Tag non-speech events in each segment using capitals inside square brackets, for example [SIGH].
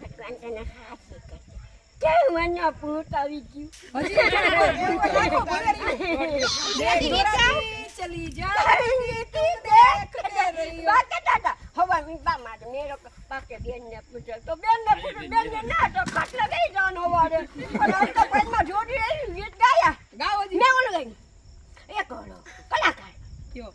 ભગવાન તને હાથી કરે કે મને પૂત આવી ગયું ચલી જા હવે બા મેરો પાકે બેન ને પૂછે તો બેન ને પૂછે બેન ને ના તો ખાટલા ગઈ જાન હોવાડે અને તો પૈમાં જોડી રહી ગીત ગાયા ગાવો જી મેં ઓલું ગઈ એક ઓલો કલાકાર કયો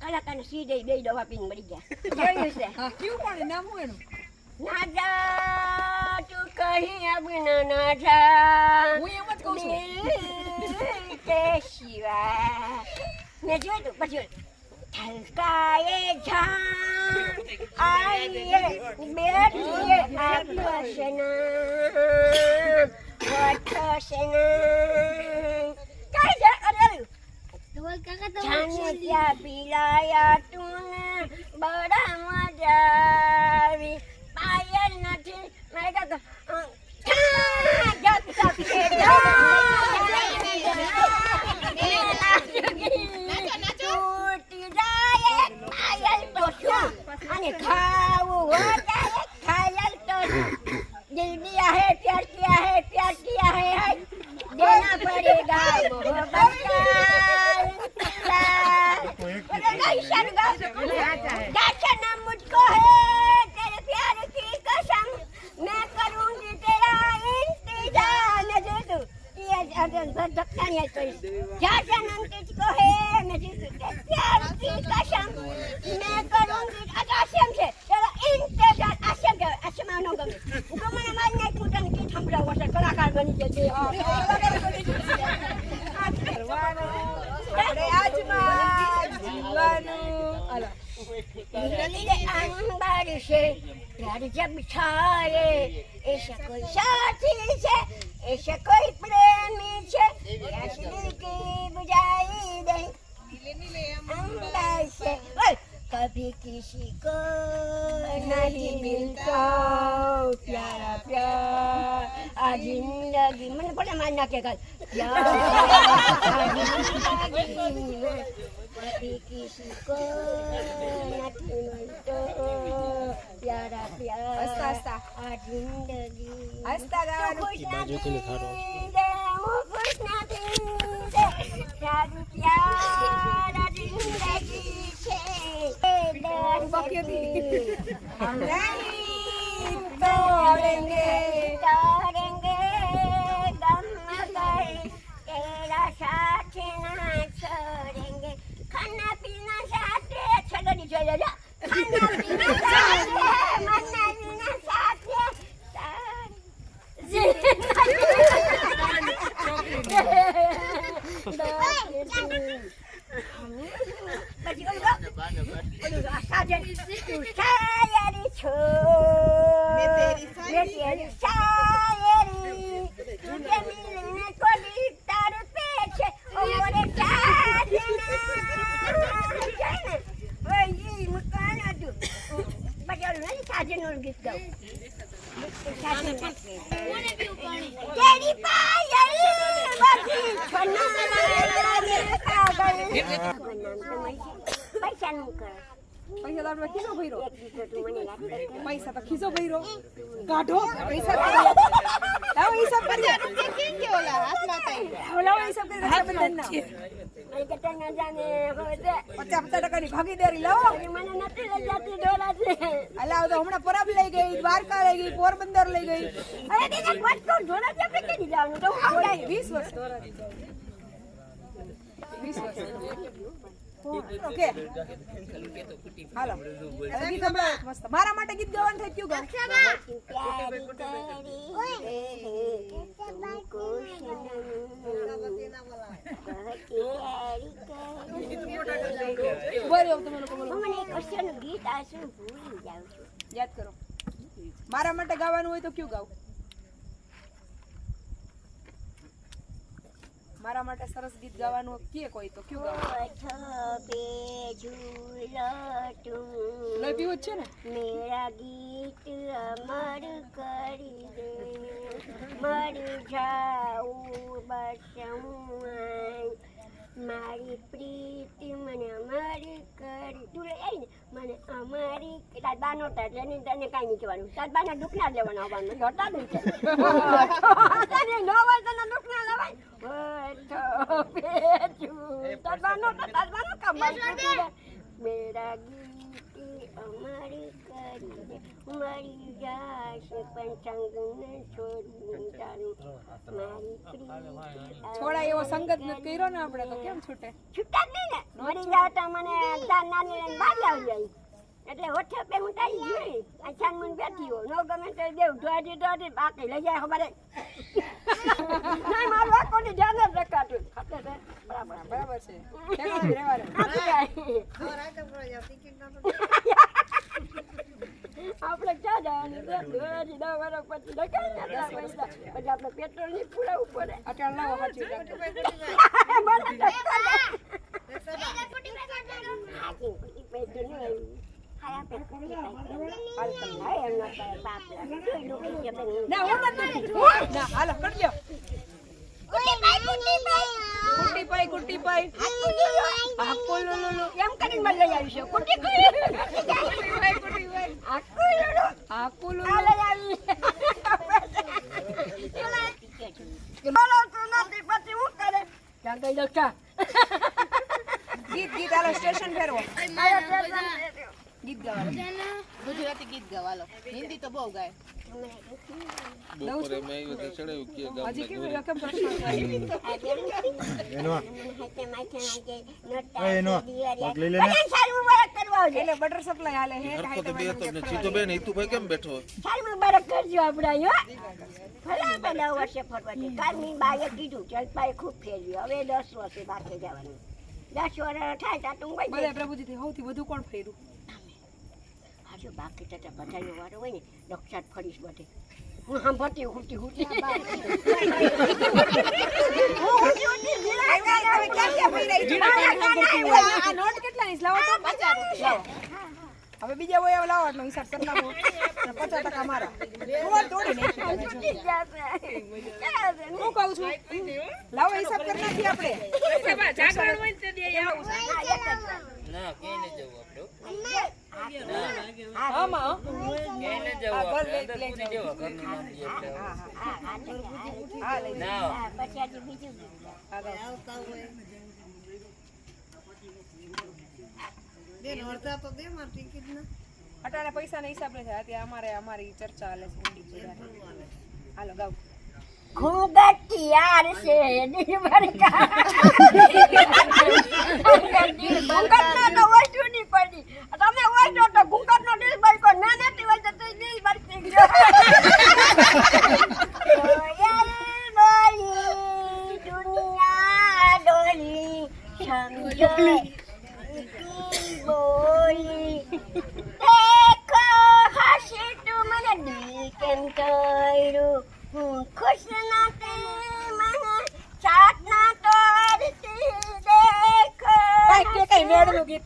કલાકારને સીધે બે દવા પીને મરી ગયા જોયું છે કયું કોણ નામ હું એનું ના જા તું કહી અબના ના જા. હું એમ જ કહું છું. દિલ કે સિવાય મેં જોયું તું પછી ઠલકાએ જાન આઈએ બેઠીએ આકાશના વઠસના કાઈ જા અરે જાને ત્યાં પીલાયા તું બડા प्यार किया है प्यार किया है है देना पड़ेगा मोहब्बत का बोलेगा ईशान का दर्शन मुझको है तेरे प्यार की कसम मैं करूंगी तेरा इंतजार मैं दे दूं ये अगर धक्का नहीं है कोई दर्शन तुझको है मैं दे दूं तेरे प्यार की कसम मैं करूंगी आकाशम से intajar ashaga ashamano gami kuma na mai nai tudan ki tambra wasa kala kar bani je je karwano ade ajma jiwanu ala Nani de ambar se प्यार जब छाए ऐसा कोई साथी से ऐसा कोई प्रेमी से ऐसी दिल की बुझाई दे अंबर से ओए कभी किसी को नहीं मिलता प्यारा प्यार आज जिंदगी मन पड़े मारना के कल कभी किसी को नहीं मिलता प्यारा प्यार आज जिंदगी करेंगे तो શાયરી છો. મેં તેરી મેં તેરી શાયરી તુજે મિલને કો દિલ તડપે છે ઓ મોરે સાજના જાને ઓય મકાન પછી ઓલું નહીં સાજનનું ગીત ગાઉં. સાજન તેરી પાયલ બધી છના પૈસાનું કર. પૈસા તો આપણે ખીસો ભર્યો. કર પૈસા તો ખીસો ભર્યો. કાઢો. પૈસા લાવો હિસાબ કરીએ લાવો હિસાબ કરી તે પચાસ પચાસ ટકાની ભાગીદારી લાવો. હજી મને નથી લઈ જતી ડોલા છે. અલા તો હમણાં પરબ લઈ ગઈ દ્વારકા લઈ ગઈ પોરબંદર લઈ ગઈ. વીસ વર્ષ. વીસ વર્ષ. મારા માટે ગીત ગાવાનું થઈ ગયું યાદ કરો. મારા માટે ગાવાનું હોય તો ક્યુ ગાવું? મારા માટે સરસ ગીત ગાવાનું કે કોઈ તો? કયું ગાવાનું? લઈ પીવું છે ને? મેરા ગીત અમર કરી દે. મરી જાઉં મારી પ્રીતિ મને અમર કરી તું લઈ આવી મને અમારી તાર બા એટલે તને કાંઈ નહીં કહેવાનું. તાર બાના દુખના જ લેવાના આવવાનું જોતા જ છે. તને ન હોય તને દુખના લેવાય. તો પેચું તાર બાનું કામ મેરા ગીતી અમારી કરી મરી જાશે પણ છોડું તારું થોડા એવો સંગત ન કર્યો ને આપણે તો કેમ છૂટે? છૂટા જ નહીં ને? મરી જાવ તો મને ચાર નાની લઈને બહાર આવી જાય એટલે ઓછો પે હું તારી જોઈ. આ ચાર મને બેઠી હો નો ગમે તો દેવ ઢોઢી ઢોઢી બાકી લઈ જાય ખબર નહીં મારું આખોની ધ્યાન જ રખાતું. ખાતે છે? બરાબર બરાબર છે. ઠેકાણે રહેવાનું. આખી જાય. આપણે ક્યાં જવાનું છે ધોરાજી દસ વર્ષ પછી આપણે પેટ્રોલની પુરાવું પડે અટાણ લાવો. હાચી, એમ કરીને મને લઈ આવી છે. કુટી [LAUGHS] ગીત ગીત હાલો સ્ટેશન ફેરવો. ગાવાનું. ગુજરાતી ગીત ગાવાલો. હિન્દી તો બહુ ગાય. તો [LAUGHS] બટર સપ્લાય હાલે હે તો તો કેમ બેઠો કરજો આપણે હો. નવ વર્ષે ફરવા કાલની બાએ કીધું જલપાએ ખૂબ ફેરવ્યું. હવે દસ વર્ષે બાકી જવાનું. દસ વર્ષ થાય ત્યાં હું પ્રભુજી સૌથી વધુ કોણ ફેર્યું? હજુ બાકી તો બધાનો વારો હોય ને દક્ષાત ફરીશ બધે. હું સાંભળતી હુતી હુતી આ નોટ કેટલા ઇંચ લાવો તો લાવો. હવે બીજા હોય એવા લાવો એટલો હિસાબ કરી નાખો. પચાસ ટકા મારા. હું કહું છું? લાવો હિસાબ કરી નાખીએ આપણે. આમાં લઈ જાઓ. પછી આજે બીજું હા, લાવો. અટાણે પૈસાના હિસાબ નથી અત્યારે અમારે અમારી ચર્ચા હાલે છે. ઊંડી બધાને. હાલો જ યાર છે દિલબર કા ઘૂંઘટ ના તો વસ્તુ નહીં તમે હોય તો તો ઘૂંઘટ નો દિલ બર કો ના નથી હોય તો તે દિલ સમજો કાંઈક કે કઈ મેળનું ગીત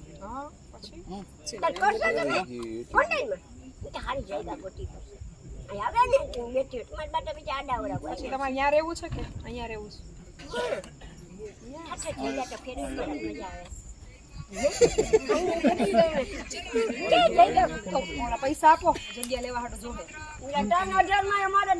જાયગા રહેવું છે. પડે મજા આવે. ઓલા પૈસા આપો જગ્યા લેવા હાટુ જોડે ત્રણ હજારમાં અમારે